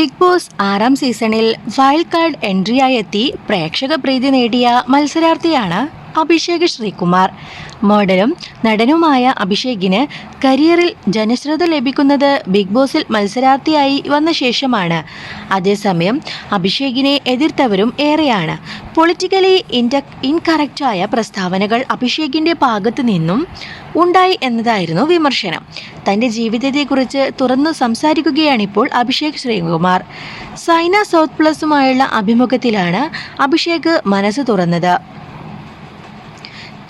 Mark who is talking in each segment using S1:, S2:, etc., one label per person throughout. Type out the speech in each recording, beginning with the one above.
S1: Big boss ആറാം സീസണിൽ wild card എൻട്രിയായി എത്തി പ്രേക്ഷക പ്രീതി നേടിയ മത്സരാർത്ഥിയാണ് അഭിഷേക് ശ്രീകുമാർ. മോഡലും നടനുമായ അഭിഷേകിന് കരിയറിൽ ജനശ്രദ്ധ ലഭിക്കുന്നത് ബിഗ് ബോസിൽ മത്സരാർത്ഥിയായി വന്ന ശേഷമാണ്. അതേസമയം അഭിഷേകിനെ എതിർത്തവരും ഏറെയാണ്. പൊളിറ്റിക്കലി ഇൻഡ ഇൻകറക്റ്റായ പ്രസ്താവനകൾ അഭിഷേകിന്റെ ഭാഗത്തു നിന്നും ഉണ്ടായി എന്നതായിരുന്നു വിമർശനം. തന്റെ ജീവിതത്തെക്കുറിച്ച് തുറന്നു സംസാരിക്കുകയാണിപ്പോൾ അഭിഷേക് ശ്രീകുമാർ. സൈന സൗത്ത് പ്ലസുമായുള്ള അഭിമുഖത്തിലാണ് അഭിഷേക് മനസ്സ് തുറന്നത്.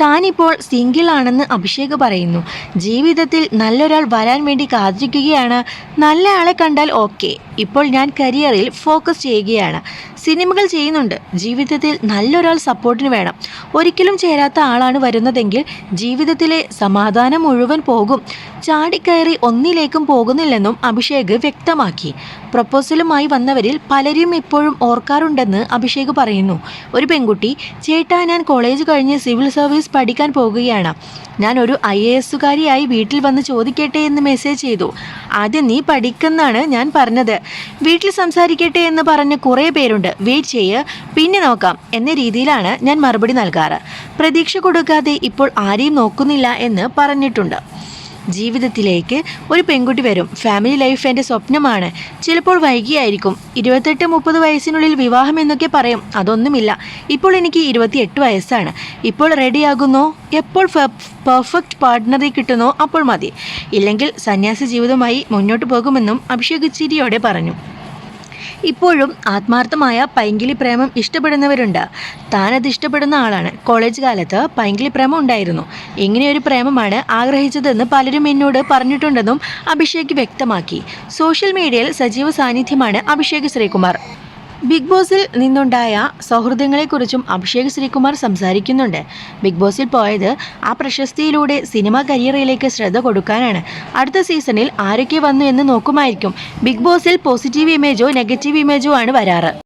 S1: താനിപ്പോൾ സിംഗിൾ ആണെന്ന് അഭിഷേക് പറയുന്നു. ജീവിതത്തിൽ നല്ലൊരാൾ വരാൻ വേണ്ടി കാത്തിരിക്കുകയാണ്. നല്ല ആളെ കണ്ടാൽ ഓക്കെ ഇപ്പോൾ ഞാൻ കരിയറിൽ ഫോക്കസ് ചെയ്യുകയാണ്. സിനിമകൾ ചെയ്യുന്നുണ്ട്. ജീവിതത്തിൽ നല്ലൊരാൾ സപ്പോർട്ടിന് വേണം. ഒരിക്കലും ചേരാത്ത ആളാണ് വരുന്നതെങ്കിൽ ജീവിതത്തിലെ സമാധാനം മുഴുവൻ പോകും. ചാടിക്കയറി ഒന്നിലേക്കും പോകുന്നില്ലെന്നും അഭിഷേക് വ്യക്തമാക്കി. പ്രപ്പോസലുമായി വന്നവരിൽ പലരും ഇപ്പോഴും ഓർക്കാറുണ്ടെന്ന് അഭിഷേക് പറയുന്നു. ഒരു പെൺകുട്ടി ചേട്ടാ ഞാൻ കോളേജ് കഴിഞ്ഞ് സിവിൽ സർവീസ് പഠിക്കാൻ പോകുകയാണ്. ഞാൻ ഒരു ഐ എ എസുകാരിയായി വീട്ടിൽ വന്ന് ചോദിക്കട്ടെ എന്ന് മെസ്സേജ് ചെയ്തു. ആദ്യം നീ പഠിക്കുന്നാണ് ഞാൻ പറഞ്ഞത്. വീട്ടിൽ സംസാരിക്കട്ടെ എന്ന് പറഞ്ഞ് കുറേ പേരുണ്ട്. വെയിറ്റ് ചെയ്യ്. പിന്നെ നോക്കാം. എന്ന രീതിയിലാണ് ഞാൻ മറുപടി നൽകാറ്. പ്രതീക്ഷ കൊടുക്കാതെ ഇപ്പോൾ ആരെയും നോക്കുന്നില്ല എന്ന് പറഞ്ഞിട്ടുണ്ട്. ജീവിതത്തിലേക്ക് ഒരു പെൺകുട്ടി വരും. ഫാമിലി ലൈഫ് എന്റെ സ്വപ്നമാണ്. ചിലപ്പോൾ വൈകിയായിരിക്കും. ഇരുപത്തെട്ട് മുപ്പത് വയസ്സിനുള്ളിൽ വിവാഹം എന്നൊക്കെ പറയും. അതൊന്നുമില്ല. ഇപ്പോൾ എനിക്ക് ഇരുപത്തിയെട്ട് വയസ്സാണ്. ഇപ്പോൾ റെഡിയാകുന്നോ എപ്പോൾ പെർഫെക്റ്റ് പാർട്ട്ണറെ കിട്ടുന്നോ? അപ്പോൾ മതി. ഇല്ലെങ്കിൽ സന്യാസ ജീവിതമായി മുന്നോട്ട് പോകുമെന്നും അഭിഷേക് ചിരിയോടെ പറഞ്ഞു. ഇപ്പോഴും ആത്മാർത്ഥമായ പൈങ്കിളി പ്രേമം ഇഷ്ടപ്പെടുന്നവരുണ്ട്. താനത് ഇഷ്ടപ്പെടുന്ന ആളാണ്. കോളേജ് കാലത്ത് പൈങ്കിളി പ്രേമം ഉണ്ടായിരുന്നു. ഇങ്ങനെയൊരു പ്രേമമാണ് ആഗ്രഹിച്ചതെന്ന് പലരും എന്നോട് പറഞ്ഞിട്ടുണ്ടെന്നും അഭിഷേക് വ്യക്തമാക്കി. സോഷ്യൽ മീഡിയയിൽ സജീവ സാന്നിധ്യമാണ് അഭിഷേക് ശ്രീകുമാർ. ബിഗ് ബോസിൽ നിന്നുണ്ടായ സൗഹൃദങ്ങളെക്കുറിച്ചും അഭിഷേക് ശ്രീകുമാർ സംസാരിക്കുന്നുണ്ട്. ബിഗ് ബോസിൽ പോയത് ആ പ്രശസ്തിയിലൂടെ സിനിമാ കരിയറിലേക്ക് ശ്രദ്ധ കൊടുക്കാനാണ്. അടുത്ത സീസണിൽ ആരൊക്കെ വന്നു എന്ന് നോക്കുമായിരിക്കും. ബിഗ് ബോസിൽ പോസിറ്റീവ് ഇമേജോ നെഗറ്റീവ് ഇമേജോ ആണ് വരാറ്.